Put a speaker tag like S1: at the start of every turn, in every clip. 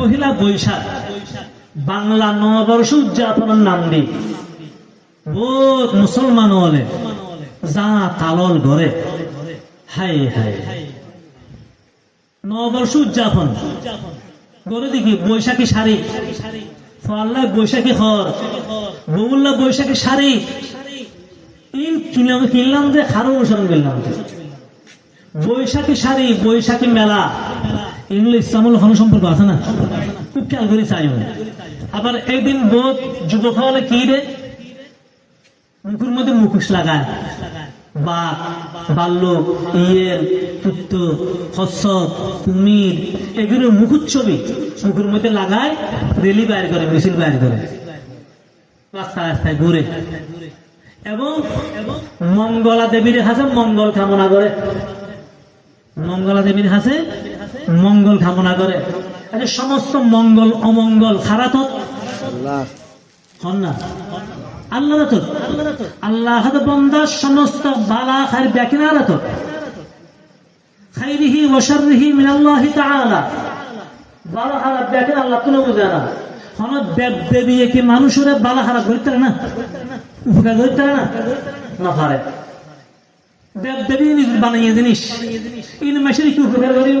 S1: পহিলা বৈশাখ। বাংলা নববর্ষ উদযাপনের নাম দি। বহুত মুসলমান হলে যা তালল ঘরে হাই হাই নববর্ষ উদযাপন। গরে দেখি, বৈশাখী শাড়ি। ফল্লা বৈশাখী খর বউল্লা বৈশাখী শাড়ি। ইন কিনলাম কিনলাম যে, খারো অনুসরণ করলাম বৈশাখী শাড়ি, বৈশাখী মেলা। এগুলো ইসলামুল হন সম্পর্ক আছে না? খুব খেয়াল করে চাই আবার একদিন বহুত যুবক হলে কি রে? মুখের মধ্যে মুখোশ লাগায়। বাঘ বাল্যক ইয়েল পুত্র কুমির, এগুলো মুখোচ্ছবি মুখের মধ্যে লাগায়, রেলি বাইর করে, মিছিল বাইর করে। রাস্তায় রাস্তায় ঘুরে। এবং মঙ্গলা দেবীর হাতে মঙ্গল কামনা করে। মঙ্গলা দেবীর হাতে মঙ্গল কামনা করে। আচ্ছা সমস্ত মঙ্গল অমঙ্গল খারাপ হন না। আল্লাহ আল্লাহ বন্দার সমস্ত বালা খাইরিহি ওয়াশাররিহি মিনাল্লাহি তাআলা। বালা খারাপ আল্লাহ কোনো বুঝে না। হন দেব দেবী কি মানুষের বালা খারাপ করতে না? উপকার করতে না? না পারে। দেব দেবী বানাইয়ে জিনিস। ইন মাসের কি উপকার করিব?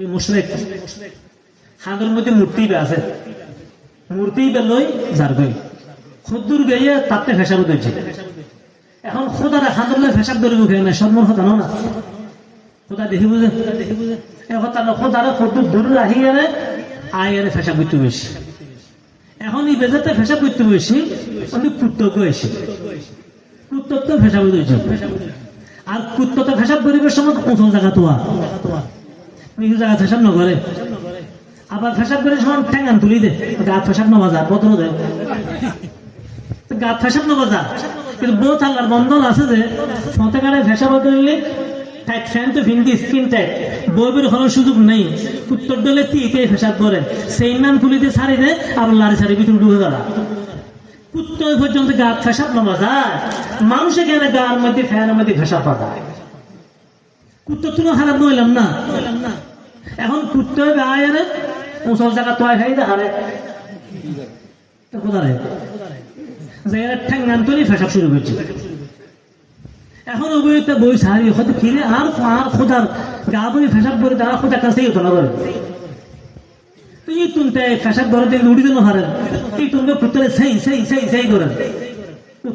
S1: এই মুশরেক। খাদের মধ্যে মূর্তি আছে। মূর্তি বে লই যারবই খুদ্দুর গাইয়ে তাতে ফেসাব দিচ্ছে এখন খোদারা খাদরলে ফেসাব ধরিব খেয়ে না সর্বর কথা না। খোদা দেখি বুঝে এখন তার খোদারা খুদ্দুর দূরে রাখি আরে আয় আরে ফেসাব করতে বেশি এখন এই বেজাতে ফেসাব করতে বেশি আমি পুত্তক এসে পুত্তক তো ফেসাব দিয়েছে আর কুত্তো তো ফেসাব সময় উঁচু জায়গা তোয়া তুলি দে। বইবের হওয়ার সুযোগ নেই। উত্তর দলে তিকে ফেসাব করে। সেই নাম তুলিতে ছাড়ি দেয় আবার লারি ছাড়ি ভিতরে ঢুকে গেল। কুত্ত পর্যন্ত গাত ফেসাব নামা যায় মানুষে কেন গার মধ্যে, ফ্যানের মধ্যে ফেসাব পাঠায় কুত্ত তুমি খারাপ নইলাম না। এখন কুত্ত গায়ে আরে উঁচল জায়গা তোয়াই খাই দে হারে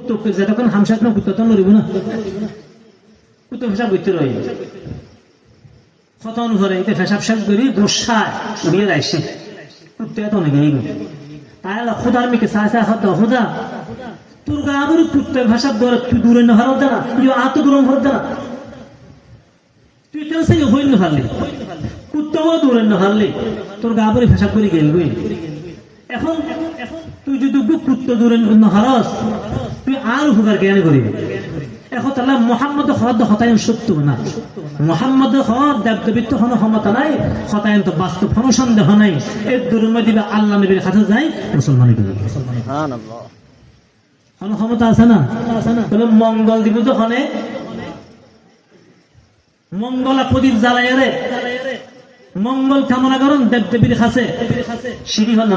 S1: তো যতক্ষণ হামসাক না পুত্র তো মরিব না। পুত্র ফেসাব করতে রয়ে কত অনুসারে এতে ফেসাব করি গোসায় খোদার খোদা। তোর গা ধরে তুই দূরে না তুই আত তুই কেন সেই না কুত্তাও দূরে না তোর গা করে গেল এখন এখন তুই যদি কুত্ত দূরে না হারস, তুই আর উপকার জ্ঞান করিবি? এখন তাহলে মোহাম্মদ হদ হতায়ন সত্য না। মোহাম্মদ হদ দেব দেবিত্ব হন ক্ষমতা নাই হতায়ন তো বাস্তব হন সন্দেহ নাই। এর দুর্মে দিবে আল্লাহ নবীর কাছে যাই মুসলমান কোন ক্ষমতা আছে না? তবে মঙ্গল দিব তো হনে। মঙ্গলা প্রদীপ জ্বালাই রে। মঙ্গল কামনা করেন দেব দেবীর কাছে। সিঁড়ি হল না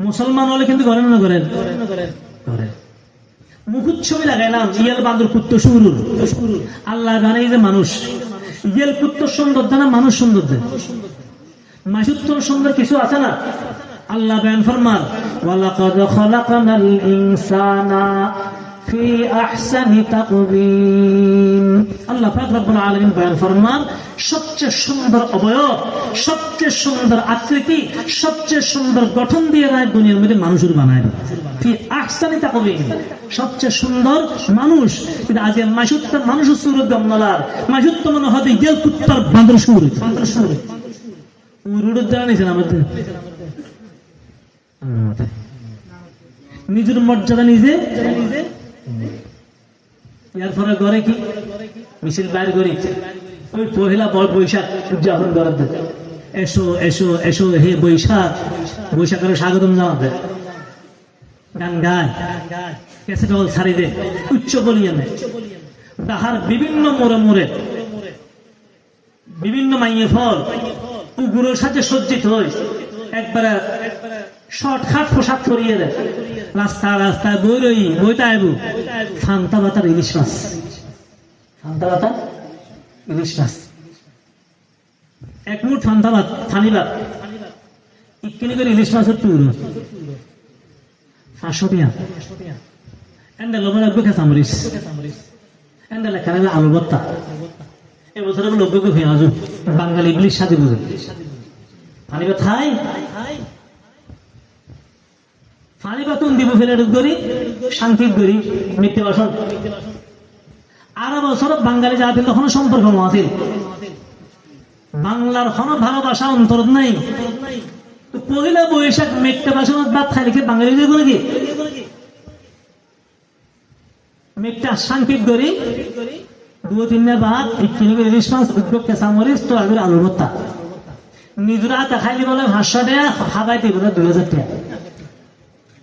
S1: মুসলমান হলে কিন্তু করেন না করেন করে মুখুত ছবি লাগাইলাম ইয়েল বান্দর কুত্ত শুরুর আল্লাহ গানে যে মানুষ। ইয়েল কুত্ত সুন্দর না মানুষ সুন্দর দেয় মাসুত্তর সুন্দর কিছু আছে না? আল্লাহ বয়ান ফরমান ওয়ালাকাদ খালাকনাল ইনসানা ফি আহসানি তাকবীম আল্লাহ পাক রব্বুল আলামিন বয়ান ফরমান, সবচেয়ে সুন্দর অবয়ব, সবচেয়ে সুন্দর আকৃতি, সবচেয়ে সুন্দর গঠন দিয়ে রায় দুনিয়ার মধ্যে মানুষের বানায় সবচেয়ে সুন্দর মানুষ, কিন্তু আজ মাসুত্ত মানুষ সুর গমনালার মাসুত্ত মনে হবে গেল কুত্তার বান্দর সুর বান্দর সুর আমাদের। নিজের মর্যাদা নিজে? কি? মিছিল বাইর ওই পহিলা বৈশাখ উদযাপন করার এসো এসো এসো হে বৈশাখ। স্বাগতম গান গায়। ছাড়ি দে। উচ্চ বলিয়ে নেয় তাহার বিভিন্ন মোড়ে মোড়ে। বিভিন্ন মাইয়ে ফল। পুকুরের সাথে সজ্জিত হই। একবারে শর্টকাট পোশাক পরিয়ে দেয়। রাস্তা রাস্তায় বই বইটা আইব ফান্তা বাতার ইলিশ মাছ। ফান্তা বাতার ইলিশ মাছ। এক মুঠ ফান্তা ভাত ফানি ভাত ইকিনি করে ইলিশ মাছের টুর পাঁচশো টিয়া। এন্ডা লবণ লাগবে খেসা মরিস এন্ডা লেখা লাগবে আলু ভর্তা। এবছর আমি লোক হয়ে আজু বাঙালি ইংলিশ সাজি বুঝে পানি বা খাই? পানি বাতুন দিব ফেলে করি শান্তি করি মিথ্যে বাসন। আর বছর বাঙালি জাতির তখন সম্পর্ক বাংলার কোনো ভালোবাসা অন্তর নাই। পহিলা বৈশাখ মেঘটা খাই লিখে বাঙালি করে কি মেঘটা সাংকেত করি দু তিন বাদ ইকিনি করে ইলিশ মাছ উদ্যোগ কেঁচা তো আগের আলু ভর্তা নিজরা দেখাইলি বলে ভাষা দেয়া হাবাই দিব দুই হাজার টাকা